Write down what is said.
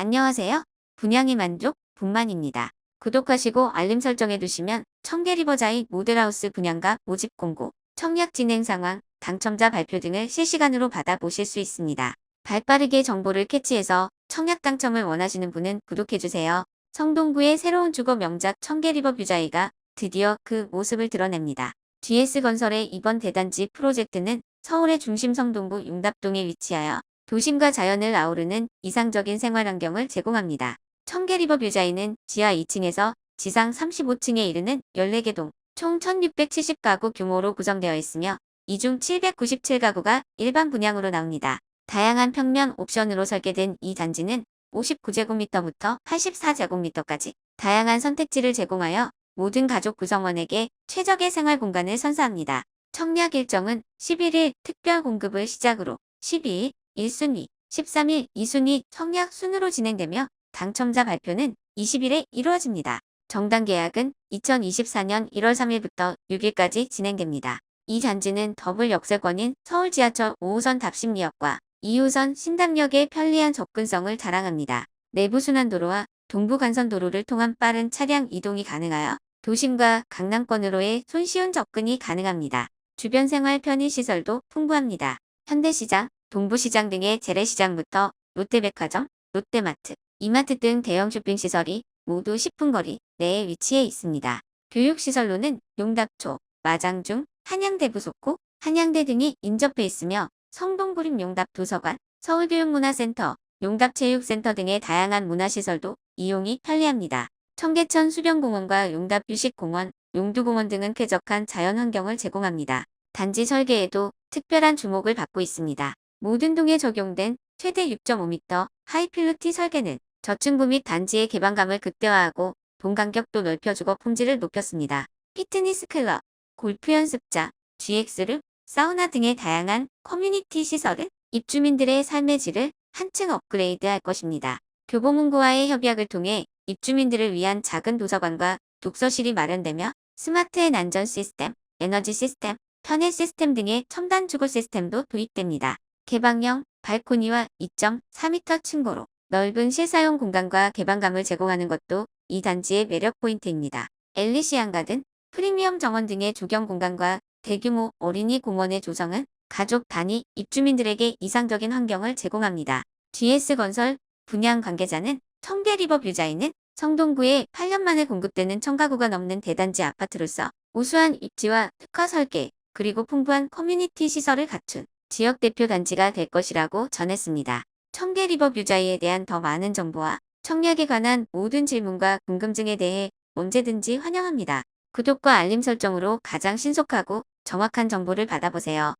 안녕하세요. 분양의 만족, 분만입니다. 구독하시고 알림 설정해 두시면 청계 리버자이 모델하우스 분양가 모집 공고, 청약 진행 상황, 당첨자 발표 등을 실시간으로 받아보실 수 있습니다. 발빠르게 정보를 캐치해서 청약 당첨을 원하시는 분은 구독해주세요. 성동구의 새로운 주거 명작 청계 리버 뷰자이가 드디어 그 모습을 드러냅니다. GS건설의 이번 대단지 프로젝트는 서울의 중심 성동구 용답동에 위치하여 도심과 자연을 아우르는 이상적인 생활환경을 제공합니다. 청계리버 뷰자이는 지하 2층에서 지상 35층에 이르는 14개 동, 총 1670가구 규모로 구성되어 있으며 이 중 797가구가 일반 분양으로 나옵니다. 다양한 평면 옵션으로 설계된 이 단지는 59제곱미터부터 84제곱미터까지 다양한 선택지를 제공하여 모든 가족 구성원에게 최적의 생활 공간을 선사합니다. 청약 일정은 11일 특별 공급을 시작으로 12일 1순위, 13일 2순위 청약 순으로 진행되며 당첨자 발표는 20일에 이루어집니다. 정당 계약은 2024년 1월 3일부터 6일까지 진행됩니다. 이 단지는 더블 역세권인 서울 지하철 5호선 답심리역과 2호선 신담역의 편리한 접근성을 자랑합니다. 내부 순환도로와 동부간선도로를 통한 빠른 차량 이동이 가능하여 도심과 강남권으로의 손쉬운 접근이 가능합니다. 주변 생활 편의시설도 풍부합니다. 현대시장, 동부시장 등의 재래시장부터 롯데백화점, 롯데마트, 이마트 등 대형 쇼핑시설이 모두 10분 거리 내에 위치해 있습니다. 교육시설로는 용답초, 마장중, 한양대 부속고, 한양대 등이 인접해 있으며 성동구림 용답도서관, 서울교육문화센터, 용답체육센터 등의 다양한 문화시설도 이용이 편리합니다. 청계천 수변공원과 용답휴식공원, 용두공원 등은 쾌적한 자연환경을 제공합니다. 단지 설계에도 특별한 주목을 받고 있습니다. 모든 동에 적용된 최대 6.5m 하이필루티 설계는 저층부 및 단지의 개방감을 극대화하고 동 간격도 넓혀주고 품질을 높였습니다. 피트니스 클럽, 골프 연습장, GX룸, 사우나 등의 다양한 커뮤니티 시설은 입주민들의 삶의 질을 한층 업그레이드할 것입니다. 교보문고와의 협약을 통해 입주민들을 위한 작은 도서관과 독서실이 마련되며 스마트앤 안전 시스템, 에너지 시스템, 편의 시스템 등의 첨단 주거 시스템도 도입됩니다. 개방형, 발코니와 2.4m 층고로 넓은 실사용 공간과 개방감을 제공하는 것도 이 단지의 매력 포인트입니다. 엘리시안 가든, 프리미엄 정원 등의 조경 공간과 대규모 어린이 공원의 조성은 가족 단위 입주민들에게 이상적인 환경을 제공합니다. GS건설 분양 관계자는 청계 리버 뷰자이는 성동구에 8년 만에 공급되는 천가구가 넘는 대단지 아파트로서 우수한 입지와 특화 설계, 그리고 풍부한 커뮤니티 시설을 갖춘 지역 대표 단지가 될 것이라고 전했습니다. 청계 리버 뷰자이에 대한 더 많은 정보와 청약에 관한 모든 질문과 궁금증에 대해 언제든지 환영합니다. 구독과 알림 설정으로 가장 신속하고 정확한 정보를 받아보세요.